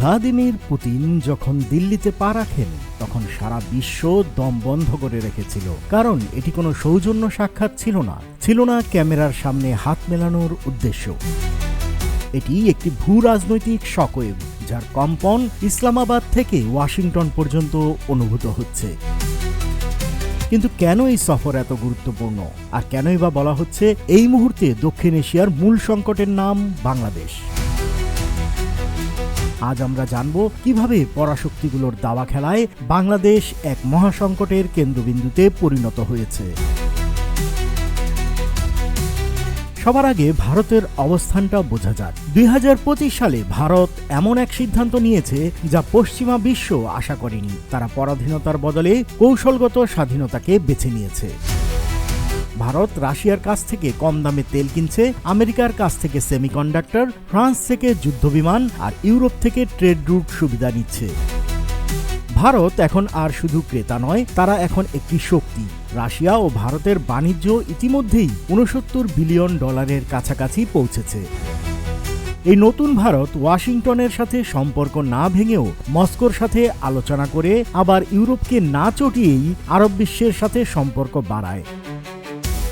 Vladimir Putin যখন দিল্লিতে পা রাখেন, তখন সারা বিশ্ব দম বন্ধ করে রেখেছিল। কারণ এটি কোনো সৌজন্য সাক্ষাৎ ছিল না। ছিল না ক্যামেরার সামনে হাত মেলানোর উদ্দেশ্য। এটি একটি ভূ রাজনৈতিক শকওয়েভ, যার কম্পন ইসলামাবাদ থেকে ওয়াশিংটন পর্যন্ত অনুভূত হচ্ছে। কিন্তু কেন এই সফর এত গুরুত্বপূর্ণ? আর কেনই বা বলা হচ্ছে এই মুহূর্তে দক্ষিণ এশিয়ার মূল সংকটের নাম বাংলাদেশ? আজ আমরা জানব কীভাবে পরাশক্তিগুলোর দাবা খেলায় বাংলাদেশ এক মহাসংকটের কেন্দ্রবিন্দুতে পরিণত হয়েছে। সবার আগে ভারতের অবস্থানটা বোঝা যাক। দুই হাজার পঁচিশ সালে ভারত এমন এক সিদ্ধান্ত নিয়েছে যা পশ্চিমা বিশ্ব আশা করেনি। তারা পরাধীনতার বদলে কৌশলগত স্বাধীনতাকে বেছে নিয়েছে। ভারত রাশিয়ার কাছ থেকে কম দামে তেল কিনছে আমেরিকার কাছ থেকে সেমিকন্ডাক্টর, ফ্রান্স থেকে যুদ্ধবিমান আর ইউরোপ থেকে ট্রেড রুট সুবিধা নিচ্ছে। ভারত এখন আর শুধু ক্রেতা নয়, তারা এখন একটি শক্তি। রাশিয়া ও ভারতের বাণিজ্য ইতিমধ্যেই উনসত্তর বিলিয়ন ডলারের কাছাকাছি পৌঁছেছে। এই নতুন ভারত ওয়াশিংটনের সাথে সম্পর্ক না ভেঙেও মস্কোর সাথে আলোচনা করে আবার ইউরোপকে না চটিয়েই আরব বিশ্বের সাথে সম্পর্ক বাড়ায়।